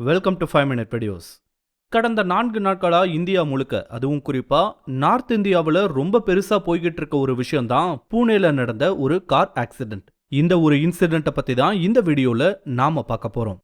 Welcome to five minute videos கடந்த நான்கு நாட்களா இந்தியா முழுக்க அதுவும் குறிப்பா நார்த் இந்தியாவில் ரொம்ப பெருசா போய்கிட்டு இருக்க ஒரு விஷயம் தான் பூனேல நடந்த ஒரு கார் ஆக்சிடென்ட் இந்த ஒரு இன்சிடெண்ட்டை பத்தி தான் இந்த வீடியோல நாம பார்க்க போறோம்.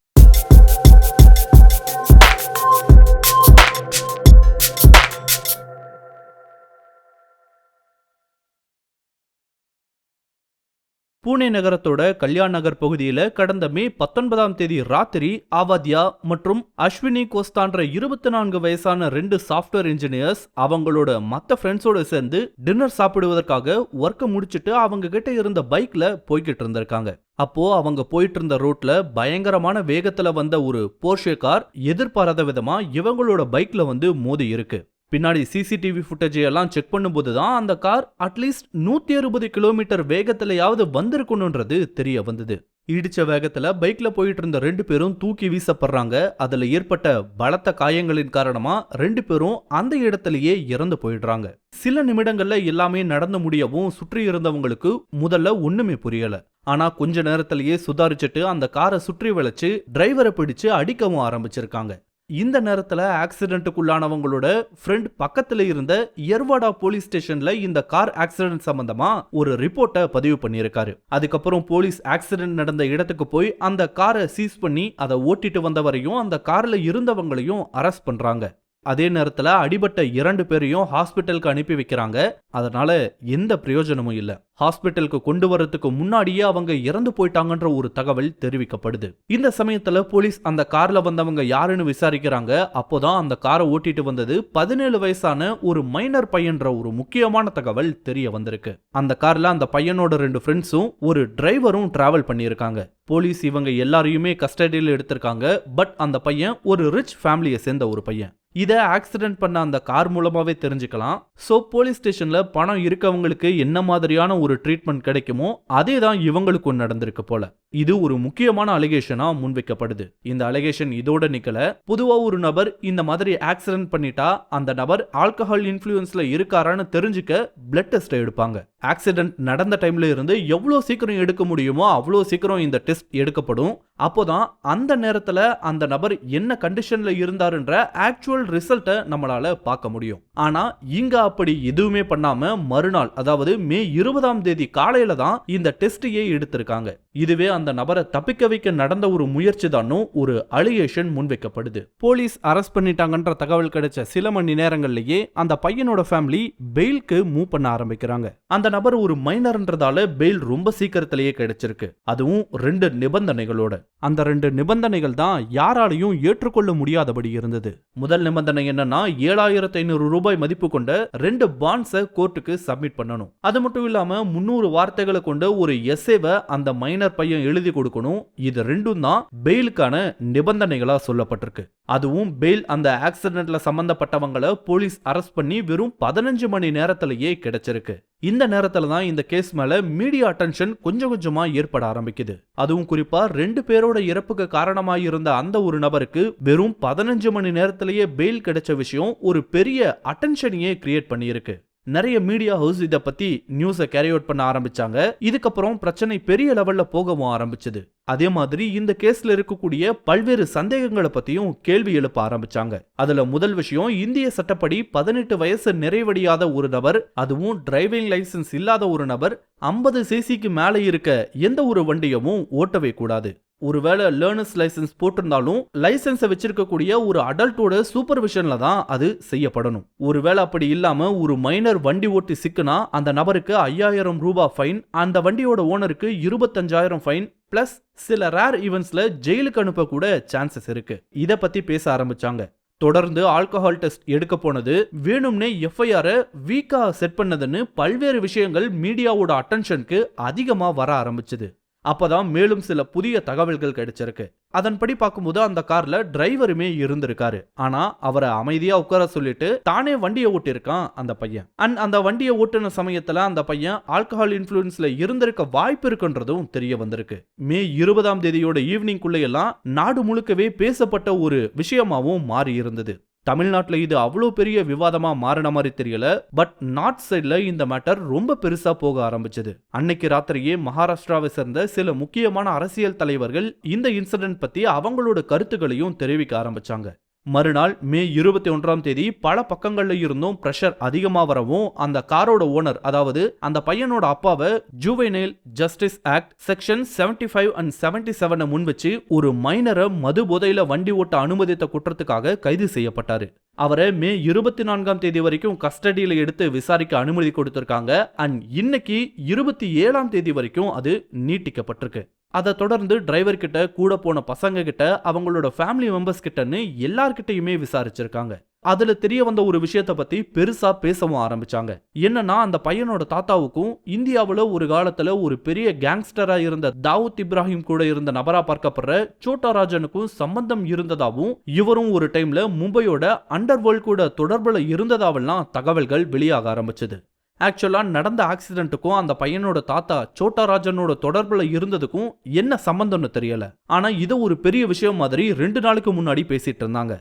பூனே நகரத்தோட கல்யாண் நகர் பகுதியில் கடந்த மே பத்தொன்பதாம் தேதி ராத்திரி ஆவாத்யா மற்றும் அஸ்வினி கோஸ்தான்ற இருபத்தி நான்கு வயசான ரெண்டு சாஃப்ட்வேர் இன்ஜினியர்ஸ் அவங்களோட மற்ற ஃப்ரெண்ட்ஸோட சேர்ந்து டின்னர் சாப்பிடுவதற்காக ஒர்க்கை முடிச்சிட்டு அவங்க கிட்ட இருந்த பைக்ல போய்கிட்டு இருந்திருக்காங்க. அப்போ அவங்க போயிட்டு இருந்த ரோட்ல பயங்கரமான வேகத்துல வந்த ஒரு போர்ஷே கார் எதிர்பாராத விதமா இவங்களோட பைக்ல வந்து மோதி இருக்கு. பின்னாடி சிசிடிவி ஃபுட்டேஜ் எல்லாம் செக் பண்ணும்போது தான் அந்த கார் அட்லீஸ்ட் நூத்தி அறுபது கிலோமீட்டர் வேகத்திலையாவது வந்திருக்கணுன்றது தெரிய வந்தது. இடிச்ச வேகத்துல பைக்ல போயிட்டு இருந்த ரெண்டு பேரும் தூக்கி வீசப்படுறாங்க. அதுல ஏற்பட்ட பலத்த காயங்களின் காரணமா ரெண்டு பேரும் அந்த இடத்துலயே இறந்து போயிடுறாங்க. சில நிமிடங்கள்ல எல்லாமே நடந்து முடியவும் சுற்றி இருந்தவங்களுக்கு முதல்ல ஒண்ணுமே புரியல. ஆனா கொஞ்ச நேரத்திலேயே சுதாரிச்சுட்டு அந்த காரை சுற்றி வளைச்சு டிரைவரை பிடிச்சு அடிக்கவும் ஆரம்பிச்சிருக்காங்க. இந்த நேரத்தில் ஆக்சிடென்ட்டுக்குள்ளானவங்களோட ஃப்ரெண்ட் பக்கத்தில் இருந்த எர்வாடா போலீஸ் ஸ்டேஷன்ல இந்த கார் ஆக்சிடென்ட் சம்பந்தமா ஒரு ரிப்போர்ட்டை பதிவு பண்ணியிருக்காரு. அதுக்கப்புறம் போலீஸ் ஆக்சிடென்ட் நடந்த இடத்துக்கு போய் அந்த காரை சீஸ் பண்ணி அதை ஓட்டிட்டு வந்தவரையும் அந்த கார்ல இருந்தவங்களையும் அரெஸ்ட் பண்றாங்க. அதே நேரத்தில் அடிபட்ட இரண்டு பேரையும் ஹாஸ்பிட்டலுக்கு அனுப்பி வைக்கிறாங்க. அதனால எந்த பிரயோஜனமும் இல்லை. ஹாஸ்பிட்டலுக்கு கொண்டு வரதுக்கு முன்னாடியே அவங்க இறந்து போயிட்டாங்கன்ற ஒரு தகவல் தெரிவிக்கப்படுது. இந்த சமயத்துல போலீஸ் அந்த கார்ல வந்தவங்க யாருன்னு விசாரிக்கிறாங்க. அப்போதான் அந்த காரை ஓட்டிட்டு வந்தது பதினேழு வயசான ஒரு மைனர் பையன்ற ஒரு முக்கியமான தகவல் தெரிய வந்திருக்கு. அந்த கார்ல அந்த பையனோட ரெண்டு ஃப்ரெண்ட்ஸும் ஒரு டிரைவரும் டிராவல் பண்ணியிருக்காங்க. போலீஸ் இவங்க எல்லாரையுமே கஸ்டடியில் எடுத்திருக்காங்க. பட் அந்த பையன் ஒரு ரிச் ஃபேமிலியை சேர்ந்த ஒரு பையன். இதை ஆக்சிடென்ட் பண்ண அந்த கார் மூலமாகவே தெரிஞ்சுக்கலாம். ஸோ போலீஸ் ஸ்டேஷனில் பணம் இருக்கவங்களுக்கு என்ன மாதிரியான ஒரு ட்ரீட்மெண்ட் கிடைக்குமோ அதே தான் இவங்களுக்கும் நடந்திருக்கு போல. இது ஒரு முக்கியமான அலிகேஷனாக முன்வைக்கப்படுது. இந்த அலிகேஷன் இதோட நிக்கல. பொதுவாக ஒரு நபர் இந்த மாதிரி ஆக்சிடென்ட் பண்ணிட்டா அந்த நபர் ஆல்கஹால் இன்ஃப்ளூயன்ஸில் இருக்காரான்னு தெரிஞ்சுக்க பிளட் டெஸ்ட் எடுப்பாங்க. ஆக்சிடென்ட் நடந்த டைம்ல இருந்து எவ்வளோ சீக்கிரம் எடுக்க முடியுமோ அவ்வளோ சீக்கிரம் இந்த டெஸ்ட் எடுக்கப்படும். அப்போதான் அந்த நேரத்தில் அந்த நபர் என்ன கண்டிஷனில் இருந்தாருன்ற ஆக்சுவல் ரிசல்ட்டை நம்மளால பார்க்க முடியும். ஆனால் இங்கே அப்படி எதுவுமே பண்ணாமல் மறுநாள் அதாவது மே இருபதாம் தேதி காலையில் தான் இந்த டெஸ்ட்டையே எடுத்திருக்காங்க. இதுவே அந்த நபரை தப்பிக்க வைக்க நடந்த ஒரு முயற்சி தானும் ஒரு அலிகேஷன் முன்வைக்கப்படுது. போலீஸ் அரெஸ்ட் பண்ணிட்டாங்கன்ற தகவல் கிடைச்ச சில மணி நேரங்கள்லேயே அந்த பையனோட ஃபேமிலி பெயிலுக்கு மூவ் பண்ண ஆரம்பிக்கிறாங்க. அந்த நபர் ஒரு மைனர்ன்றதால பெயில் ரொம்ப சீக்கிரத்திலேயே கிடைச்சிருக்கு. அதுவும் ரெண்டு நிபந்தனைகளோட. அந்த ரெண்டு நிபந்தனைகள் தான் யாராலையும் ஏற்றுக்கொள்ள முடியாதபடி இருந்தது. முதல் நிபந்தனை என்னன்னா ஏழாயிரத்து ஐநூறு ரூபாய் மதிப்பு கொண்ட ரெண்டு பாண்ட்ஸை கோர்ட்டுக்கு சப்மிட் பண்ணணும். அது மட்டும் இல்லாம முன்னூறு வார்த்தைகளை கொண்ட ஒரு எஸ்ஏவை அந்த மைனர் பையன் எழுதி கொடுக்கணும். இது ரெண்டும் தான் பெயிலுக்கான நிபந்தனைகளா சொல்லப்பட்டிருக்கு. அதுவும் பெயில் அந்த ஆக்சிடென்ட்ல சம்பந்தப்பட்டவங்களை போலீஸ் அரெஸ்ட் பண்ணி வெறும் பதினஞ்சு மணி நேரத்திலேயே கிடைச்சிருக்கு. இந்த நேரத்துல தான் இந்த கேஸ் மேல மீடியா அட்டென்ஷன் கொஞ்சம் கொஞ்சமா ஏற்பட ஆரம்பிக்குது. அதுவும் குறிப்பா ரெண்டு பேரோட இறப்புக்கு காரணமாக இருந்த அந்த ஒரு நபருக்கு வெறும் பதினஞ்சு மணி நேரத்திலேயே பெயில் கிடைச்ச விஷயம் ஒரு பெரிய அட்டென்ஷனையே கிரியேட் பண்ணியிருக்கு. நிறைய மீடியா ஹவுஸ் இதை பத்தி நியூஸை கேரி அவுட் பண்ண ஆரம்பிச்சாங்க. இதுக்கப்புறம் பிரச்சனை பெரிய லெவல்ல போகவும் ஆரம்பிச்சது. அதே மாதிரி இந்த கேஸ்ல இருக்கக்கூடிய பல்வேறு சந்தேகங்களை பத்தியும் கேள்வி எழுப்ப ஆரம்பிச்சாங்க. அதுல முதல் விஷயம் இந்திய சட்டப்படி பதினெட்டு வயசு நிறைவடையாத ஒரு நபர் அதுவும் டிரைவிங் லைசன்ஸ் இல்லாத ஒரு நபர் ஐம்பது சிசிக்கு மேலே இருக்க எந்த ஒரு வண்டியமும் ஓட்டவே கூடாது. ஒருவேளை லேர்னர்ஸ் லைசன்ஸ் போட்டிருந்தாலும் லைசன்ஸை வச்சிருக்கக்கூடிய ஒரு அடல்ட்டோட சூப்பர்விஷன்ல தான் அது செய்யப்படணும். ஒருவேளை அப்படி இல்லாம ஒரு மைனர் வண்டி ஓட்டி சிக்குனா அந்த நபருக்கு ஐயாயிரம் ரூபாய் ஃபைன் அந்த வண்டியோட ஓனருக்கு இருபத்தஞ்சாயிரம் ஃபைன் பிளஸ் சில ரேர் ஈவெண்ட்ஸ்ல ஜெயிலுக்கு அனுப்ப கூட சான்சஸ் இருக்கு. இத பத்தி பேச ஆரம்பிச்சாங்க. தொடர்ந்து ஆல்கஹால் டெஸ்ட் எடுக்க போனது வேணும்னே எஃப்ஐஆரை வீக்கா செட் பண்ணதுன்னு பல்வேறு விஷயங்கள் மீடியாவோட அட்டென்ஷனுக்கு அதிகமா வர ஆரம்பிச்சது. அப்பதான் மேலும் சில புதிய தகவல்கள் கிடைச்சிருக்கு. அதன்படி பார்க்கும்போது அந்த கார்ல டிரைவருமே இருந்திருக்காரு. ஆனா அவரை அமைதியா உட்கார சொல்லிட்டு தானே வண்டியை ஓட்டிருக்கான் அந்த பையன். அண்ட் அந்த வண்டியை ஓட்டுன சமயத்துல அந்த பையன் ஆல்கஹால் இன்ஃபுளுன்ஸ்ல இருந்திருக்க வாய்ப்பு இருக்குன்றதும் தெரிய வந்திருக்கு. மே இருபதாம் தேதியோட ஈவினிங்குள்ள எல்லாம் நாடு முழுக்கவே பேசப்பட்ட ஒரு விஷயமாவும் மாறி இருந்தது. தமிழ்நாட்டில் இது அவ்வளோ பெரிய விவாதமாக மாறின மாதிரி தெரியல பட் நார்த் சைடில் இந்த மேட்டர் ரொம்ப பெருசாக போக ஆரம்பிச்சது. அன்னைக்கு ராத்திரியே மகாராஷ்டிராவை சேர்ந்த சில முக்கியமான அரசியல் தலைவர்கள் இந்த இன்சிடென்ட் பற்றி அவங்களோட கருத்துக்களையும் தெரிவிக்க ஆரம்பிச்சாங்க. மறுநாள் மே இருபத்தி ஒன்றாம் தேதி பல பக்கங்கள்ல இருந்தும் ப்ரெஷர் அதிகமாக வரவும் அந்த காரோட ஓனர் அதாவது அந்த பையனோட அப்பாவை juvenile justice act section 75 five and seventy செவனை முன் வச்சு ஒரு மைனரை மது போதையில வண்டி ஓட்ட அனுமதித்த குற்றத்துக்காக கைது செய்யப்பட்டாரு. அவரை மே இருபத்தி நான்காம் தேதி வரைக்கும் கஸ்டடியில் எடுத்து விசாரிக்க அனுமதி கொடுத்திருக்காங்க. அண்ட் இன்னைக்கு இருபத்தி ஏழாம் தேதி வரைக்கும் அது நீட்டிக்கப்பட்டிருக்கு. அதை தொடர்ந்து டிரைவர் கிட்ட கூட போன பசங்க கிட்ட அவங்களோட ஃபேமிலி மெம்பர்ஸ் கிட்டன்னு எல்லார்கிட்டயுமே விசாரிச்சிருக்காங்க. அதுல தெரிய வந்த ஒரு விஷயத்த பத்தி பெருசா பேசவும் ஆரம்பிச்சாங்க. என்னன்னா அந்த பையனோட தாத்தாவுக்கும் இந்தியாவுல ஒரு காலத்துல ஒரு பெரிய கேங்ஸ்டரா இருந்த தாவூத் இப்ராஹிம் கூட இருந்த நபரா பார்க்கப்படுற சோட்டா ராஜனுக்கும் சம்பந்தம் இருந்ததாவும் இவரும் ஒரு டைம்ல மும்பையோட அண்டர் வேர்ல்ட் கூட தொடர்புல இருந்ததாவெல்லாம் தகவல்கள் வெளியாக ஆரம்பிச்சது. ஆக்சுவலாக நடந்த ஆக்சிடென்ட்டுக்கும் அந்த பையனோட தாத்தா சோட்டா ராஜனோட தொடர்புல இருந்ததுக்கும் என்ன சம்பந்தம்னு தெரியல. ஆனா இது ஒரு பெரிய விஷயம் மாதிரி ரெண்டு நாளுக்கு முன்னாடி பேசிட்டு இருந்தாங்க.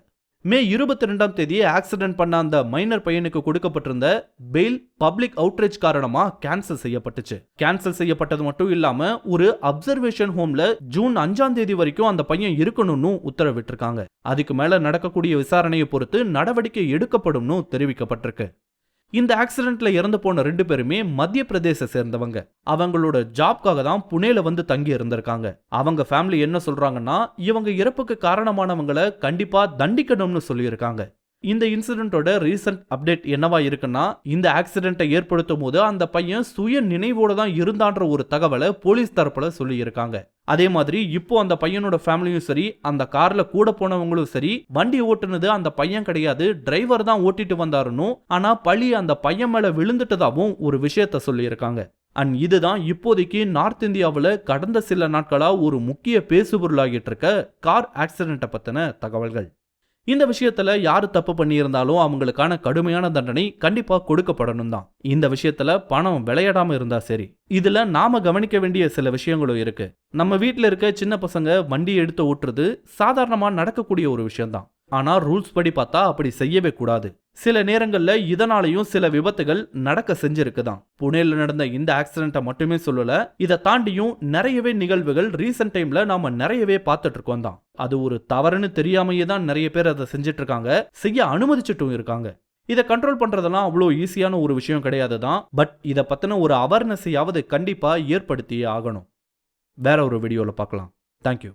மே இருபத்தி ரெண்டாம் தேதி ஆக்சிடென்ட் பண்ண அந்த மைனர் பையனுக்கு கொடுக்கப்பட்டிருந்த பெயில் பப்ளிக் அவுட்ரேஜ் காரணமா கேன்சல் செய்யப்பட்டுச்சு. கேன்சல் செய்யப்பட்டது மட்டும் இல்லாம ஒரு அப்சர்வேஷன் ஹோம்ல ஜூன் அஞ்சாம் தேதி வரைக்கும் அந்த பையன் இருக்கணும்னு உத்தரவிட்டிருக்காங்க. அதுக்கு மேல நடக்கக்கூடிய விசாரணையை பொறுத்து நடவடிக்கை எடுக்கப்படும்னு தெரிவிக்கப்பட்டிருக்கு. இந்த ஆக்சிடென்ட்ல இறந்து போன ரெண்டு பேருமே மத்திய பிரதேச சேர்ந்தவங்க. அவங்களோட ஜாப்காக தான் புனேல வந்து தங்கி இருந்திருக்காங்க. அவங்க ஃபேமிலி என்ன சொல்றாங்கன்னா இவங்க இறப்புக்கு காரணமானவங்களை கண்டிப்பா தண்டிக்கணும்னு சொல்லியிருக்காங்க. இந்த இன்சிடென்ட்டோட ரீசன்ட் அப்டேட் என்னவா இருக்குன்னா இந்த ஆக்சிடென்ட்டை ஏற்படுத்தும் போது அந்த பையன் சுய நினைவோட தான் இருந்தான்ற ஒரு தகவலை போலீஸ் தரப்புல சொல்லியிருக்காங்க. அதே மாதிரி இப்போ அந்த பையனோட ஃபேமிலியும் சரி அந்த கார்ல கூட போனவங்களும் சரி வண்டி ஓட்டுனது அந்த பையன் கிடையாது டிரைவர் தான் ஓட்டிட்டு வந்தாருன்னு ஆனா பழி அந்த பையன் மேல விழுந்துட்டதாகவும் ஒரு விஷயத்த சொல்லியிருக்காங்க. அண்ட் இதுதான் இப்போதைக்கு நார்த் இந்தியாவில் கடந்த சில நாட்களா ஒரு முக்கிய பேசுபொருளாகிட்டு இருக்க கார் ஆக்சிடென்ட்டை பத்தின தகவல்கள். இந்த விஷயத்துல யாரு தப்பு பண்ணியிருந்தாலும் அவங்களுக்கான கடுமையான தண்டனை கண்டிப்பா கொடுக்கப்படணும் தான் இந்த விஷயத்துல பணம் விளையாடாம இருந்தா சரி. இதுல நாம கவனிக்க வேண்டிய சில விஷயங்களும் இருக்கு. நம்ம வீட்டுல இருக்க சின்ன பசங்க வண்டி எடுத்து ஓட்டுறது சாதாரணமா நடக்கக்கூடிய ஒரு விஷயம்தான். ஆனா ரூல்ஸ் படி பார்த்தா அப்படி செய்யவே கூடாது. சில நேரங்கள்ல இதனாலையும் சில விபத்துகள் நடக்க செஞ்சிருக்குதான். புனேல நடந்த இந்த ஆக்சிடென்ட்டை மட்டுமே சொல்லல இதை தாண்டியும் நிறையவே நிகழ்வுகள் ரீசெண்ட் டைம்ல நாம நிறையவே பார்த்துட்டு இருக்கோம் தான் அது ஒரு தவறுன்னு தெரியாமையே தான் நிறைய பேர் அதை செஞ்சுட்டு இருக்காங்க செய்ய அனுமதிச்சுட்டும் இருக்காங்க. இதை கண்ட்ரோல் பண்றதெல்லாம் அவ்வளோ ஈஸியான ஒரு விஷயம் கிடையாது தான் பட் இதை பத்தின ஒரு அவேர்னஸையாவது கண்டிப்பா ஏற்படுத்தியே ஆகணும். வேற ஒரு வீடியோல பார்க்கலாம். தேங்க்யூ